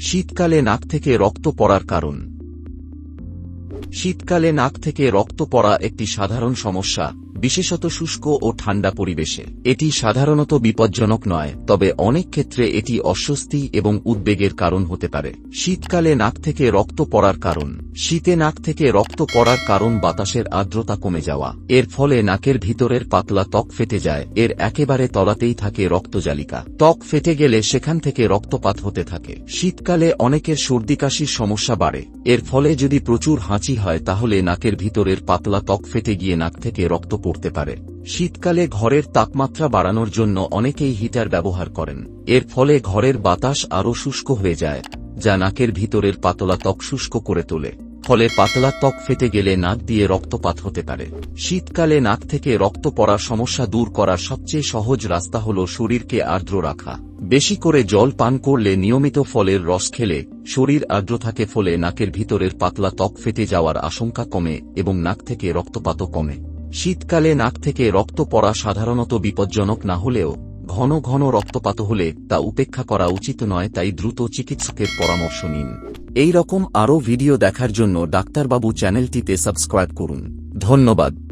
শীতকালে নাক থেকে রক্ত পড়ার কারণ। শীতকালে নাক থেকে রক্ত পড়া একটি সাধারণ সমস্যা। বিশেষত শুষ্ক ও ঠান্ডা পরিবেশে। এটি সাধারণত বিপজ্জনক নয়, তবে অনেক ক্ষেত্রে এটি অস্বস্তি এবং উদ্বেগের কারণ হতে পারে। শীতকালে নাক থেকে রক্ত পড়ার কারণ। শীতে নাক থেকে রক্ত পড়ার কারণ বাতাসের আর্দ্রতা কমে যাওয়া। এর ফলে নাকের ভিতরের পাতলা ত্বক ফেটে যায়। এর একেবারে তলাতেই থাকে রক্তজালিকা। ত্বক ফেটে গেলে সেখান থেকে রক্তপাত হতে থাকে। শীতকালে অনেকের সর্দি কাশির সমস্যা বাড়ে। এর ফলে যদি প্রচুর হাঁচি হয়, তাহলে নাকের ভিতরের পাতলা ত্বক ফেটে গিয়ে নাক থেকে রক্ত পড়তে পারে। শীতকালে ঘরের তাপমাত্রা বাড়ানোর জন্য অনেকেই হিটার ব্যবহার করেন। এর ফলে ঘরের বাতাস আরও শুষ্ক হয়ে যায়, যা নাকের ভিতরের পাতলা ত্বক শুষ্ক করে তোলে। ফলে পাতলা ত্বক ফেটে গেলে নাক দিয়ে রক্তপাত হতে পারে। শীতকালে নাক থেকে রক্ত পড়ার সমস্যা দূর করার সবচেয়ে সহজ রাস্তা হল শরীরকে আর্দ্র রাখা। বেশি করে জল পান করলে নিয়মিত ফলের রস খেলে শরীর আর্দ্র থাকে, ফলে নাকের ভিতরের পাতলা ত্বক ফেটে যাওয়ার আশঙ্কা কমে এবং নাক থেকে রক্তপাতও কমে। শীতকালে নাক থেকে রক্ত পড়া সাধারণত বিপজ্জনক না হলেও, ঘন ঘন রক্তপাত হলে তা উপেক্ষা করা উচিত নয়, তাই দ্রুত চিকিৎসকের পরামর্শ নিন। এই রকম আরও ভিডিও দেখার জন্য ডাক্তারবাবু চ্যানেলটিতে সাবস্ক্রাইব করুন। ধন্যবাদ।